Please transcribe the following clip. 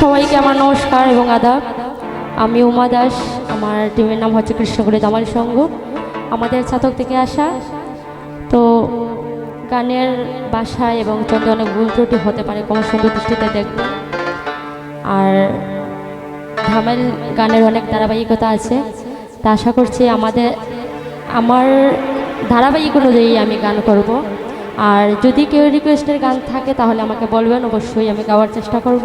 সবাইকে আমার নমস্কার এবং আদাব। আমি উমা দাস, আমার টিমের নাম হচ্ছে কৃষ্ণগুলি দামাল সংঘ, আমাদের ছাতক থেকে আসা। তো গানের বাসায় এবং চন্দ্রে অনেক ভুল ত্রুটি হতে পারে, কোনো সুন্দর দৃষ্টিতে দেখবেন আর ধামেল গানের অনেক ধারাবাহিকতা আছে, তা আশা করছি আমাদের, আমার ধারাবাহিক অনুযায়ী আমি গান করব। আর যদি কেউ রিকোয়েস্টের গান থাকে তাহলে আমাকে বলবেন, অবশ্যই আমি গাওয়ার চেষ্টা করব।